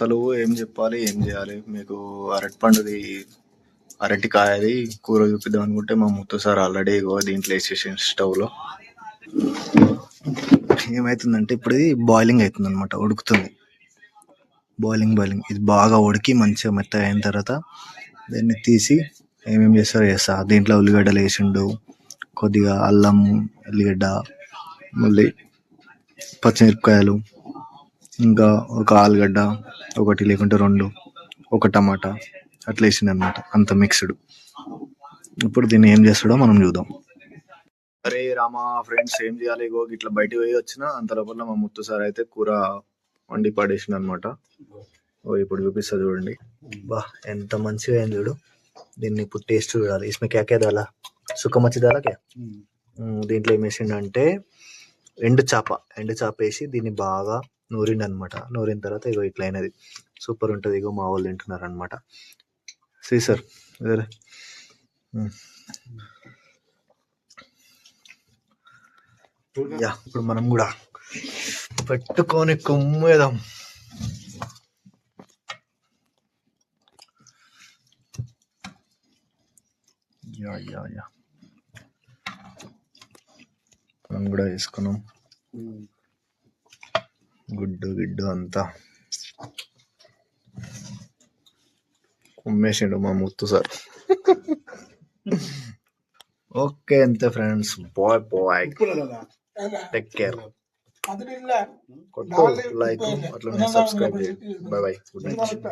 అసలు ఏం చెప్పాలి ఏం చేయాలి? మీకు అరటి పండుది అరటికాయది కూర చూపిద్దాం అనుకుంటే మా ముత్తు సార్ ఆల్రెడీ దీంట్లో వేసేసి స్టవ్లో. ఏమైతుందంటే ఇప్పుడు ఇది బాయిలింగ్ అవుతుంది అనమాట ఉడుకుతుంది. బాయిలింగ్ బాయిలింగ్ ఇది బాగా ఉడికి మంచిగా మెత్తగా అయిన తర్వాత దాన్ని తీసి ఏమేమి చేస్తారో చేస్తా. దీంట్లో ఉల్లిగడ్డలు వేసిండు కొద్దిగా అల్లం ఉల్లిగడ్డ మళ్ళీ పచ్చిమిరపకాయలు ఇంకా ఒక ఆలుగడ్డ ఒకటి లేకుంటే రెండు ఒక టమాటా అట్లా వేసింది అనమాట అంత మిక్స్డ్ ఇప్పుడు దీన్ని ఏం చేస్తాడో మనం చూద్దాం. అరే రామా ఫ్రెండ్స్ ఏం చేయాలి? ఇగో ఇట్లా బయటికి పోయి వచ్చిన అంత లోపల మా ముత్తు సార్ అయితే కూర వండి పడేసింది అనమాట ఓ ఇప్పుడు చూపిస్తా చూడండి. బా ఎంత మంచిగా అయింది చూడు. దీన్ని ఇప్పుడు టేస్ట్ చూడాలి. ఇస్మే క్యా క్యా దాలా? సుక్క మచ్చి దాలా క్యా? దీంట్లో ఏం వేసిండంటే ఎండు చేప. ఎండు చేప వేసి దీన్ని బాగా నూరిండి అనమాట నూరిన తర్వాత ఇగో ఇట్లా అయినది. సూపర్ ఉంటుంది ఇగో మా వాళ్ళు తింటున్నారు అనమాట సీ సార్ వేరే. యా ఇప్పుడు మనం కూడా పెట్టుకొని కుమ్మేదాం యా యా యా. మనం కూడా వేసుకున్నాం. గుడ్డు గిడ్డు అంతా. కుమ్మేసిండు మా ముత్తు సార్. ఓకే అంతే friends. Bye bye. Take care కొట్టు లైక్ అట్లనే సబ్స్క్రైబ్ చేయండి బాయ్ బాయ్ గుడ్ నైట్